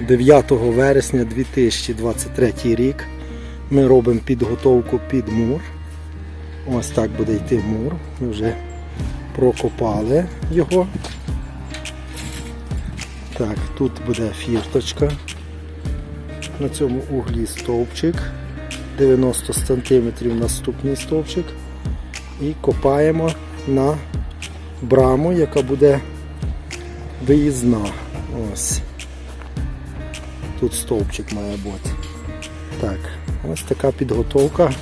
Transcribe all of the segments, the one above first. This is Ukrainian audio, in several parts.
9 вересня 2023 рік. Ми робимо підготовку під мур. Ось так буде йти мур. Ми вже прокопали його. Так, тут буде фірточка. На цьому углі стовпчик. 90 см наступний стовпчик. І копаємо на браму, яка буде виїзна. Ось. Тут стовпчик має бути. Так, ось така підготовка.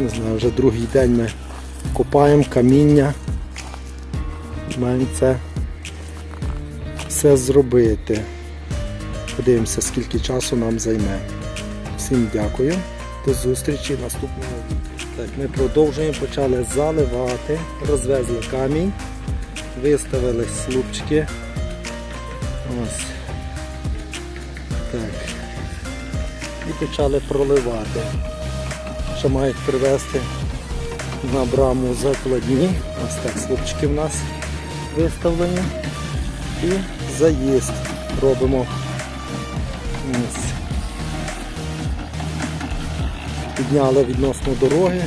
Не знаю, вже другий день ми копаємо каміння. Маємо це все зробити. Подивимося, скільки часу нам займе. Всім дякую. До зустрічі в наступному. Так, ми продовжуємо, почали заливати, розвезли камінь, виставили слупчики. Ось. Так. І почали проливати. Ще мають привезти на браму закладні. Ось так слупчики в нас виставлені. І заїзд робимо. Ось. Підняли відносно дороги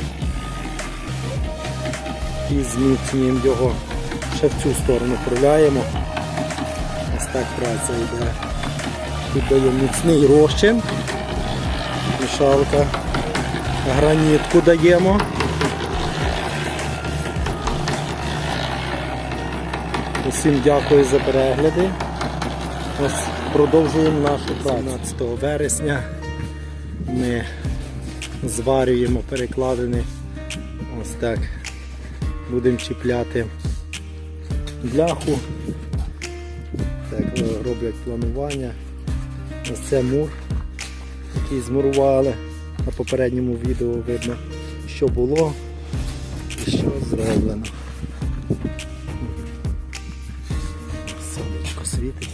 і зміцнюємо його. Ще в цю сторону проляємо. Ось так праця йде. Тут даємо міцний розчин. Мішалка. Гранітку даємо. Усім дякую за перегляди. Продовжуємо нашу працю. 17 вересня ми зварюємо перекладини. Ось так. Будемо чіпляти бляху. Так, е, роблять планування. Ось це мур, який змурували. На попередньому відео видно, що було і що зроблено. Сонечко світить.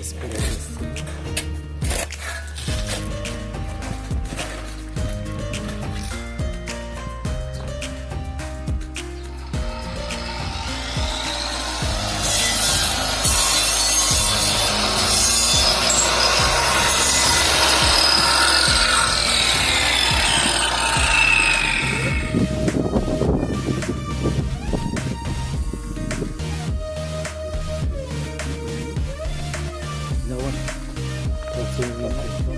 Ось така. Absolutely.